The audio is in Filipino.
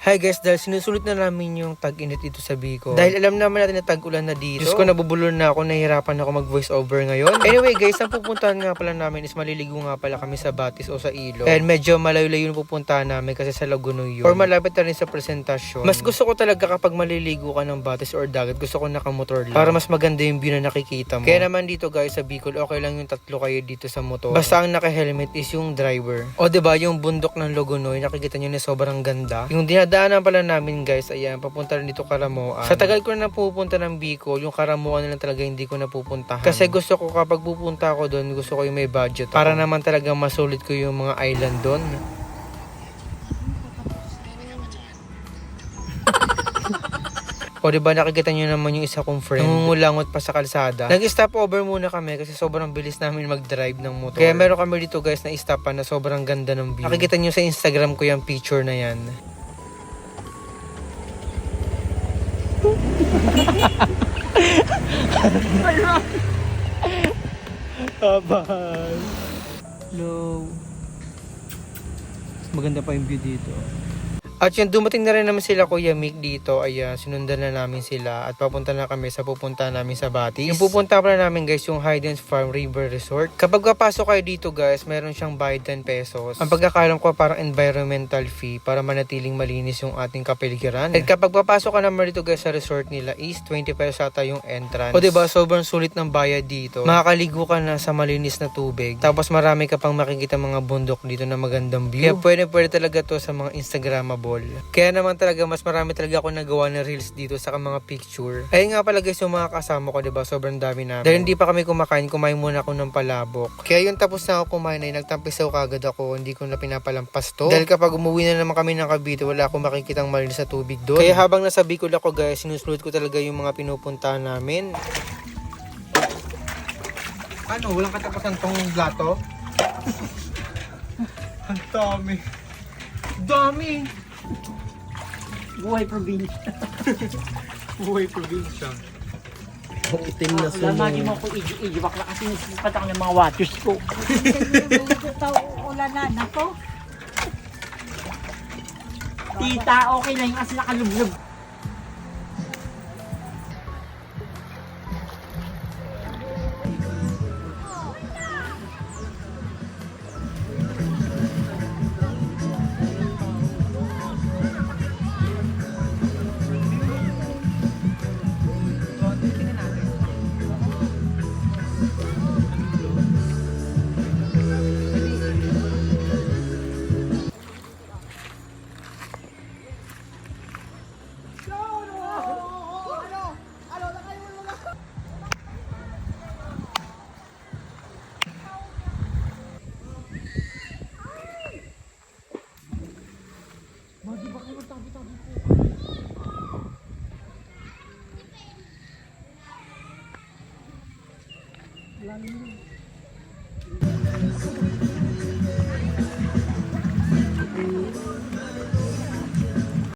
Hi guys, dahil sinusulit na namin yung tag-init dito sa Bicol. Dahil alam naman natin na tag-ulan na dito. Diyos ko, nabubulol na ako, nahihirapan ako mag-voice over ngayon. Anyway guys, ang pupuntahan nga pala namin is maliligo nga pala kami sa Batis o sa Ilo. And medyo malayo-layo yung pupuntahan namin kasi sa Lagunoy yun. Or malapit na rin sa presentasyon. Mas gusto ko talaga kapag maliligo ka ng Batis or dagat, gusto ko nakamotor lang. Para mas maganda yung view na nakikita mo. Kaya naman dito guys sa Bicol, okay lang yung tatlo kayo dito sa motor. Basta ang naka-helmet is yung driver. O ba yung bundok ng Logonoy, nakikita nyo na sobrang ganda. Yung dinadaanan pala namin guys, ayan, papunta rin dito Karamoan. Sa tagal ko na pupunta ng Bicol, yung Karamoan na lang talaga hindi ko napupuntahan. Kasi gusto ko kapag pupunta ako doon, gusto ko yung may budget. Para naman talaga masulit ko yung mga island doon. O diba nakikita nyo naman yung isa kong friend Nangungulangot pa sa kalsada Nag-stop over muna kami kasi sobrang bilis namin mag-drive ng motor Kaya meron kami dito guys na stopan na sobrang ganda ng view Nakikita nyo sa Instagram ko yung picture na yan Abay No Maganda pa yung view dito at yun, dumating na rin naman sila Kuya Mick dito. Ayan, sinundan na namin sila. At papunta na kami sa pupunta namin sa Batis. Yung pupunta pala namin guys, yung Highlands Farm River Resort. Kapag papasok kayo dito guys, meron siyang bayad 10 pesos. Ang pagkakalam ko parang environmental fee para manatiling malinis yung ating kapaligiran. At kapag papasok ka naman dito guys sa resort nila is 20 pesos ata yung entrance. O diba, sobrang sulit ng bayad dito. Makakaligo ka na sa malinis na tubig. Tapos marami ka pang makikita mga bundok dito na magandang view. Kaya pwede pwede talaga to sa mga Instagrammable. Kaya naman talaga mas marami talaga ako nagawa ng reels dito sa mga picture. Ayun nga pala guys yung mga kasama ko, 'di ba? Sobrang dami namin. Dahil hindi pa kami kumakain, kumain muna ako ng palabok. Kaya yung tapos na ako kumain ay nagtampisaw kagad ako, hindi ko na pinapalampas to. Dahil kapag umuwi na naman kami ng Cavite, wala akong makikitang malinis sa tubig doon. Kaya habang nasa Bicol ako guys, sinusunod ko talaga yung mga pinupuntahan namin. Ano, walang katapusan tong plato? Ang dami. Dami! Buhay probinsya. Buhay probinsya. Ang itim na Lamagi mo ko i-ibak na kasi nisipat ako ng mga waters ko. Ulanan ako. Tita, okay lang yung kasi nakalublog. Malalim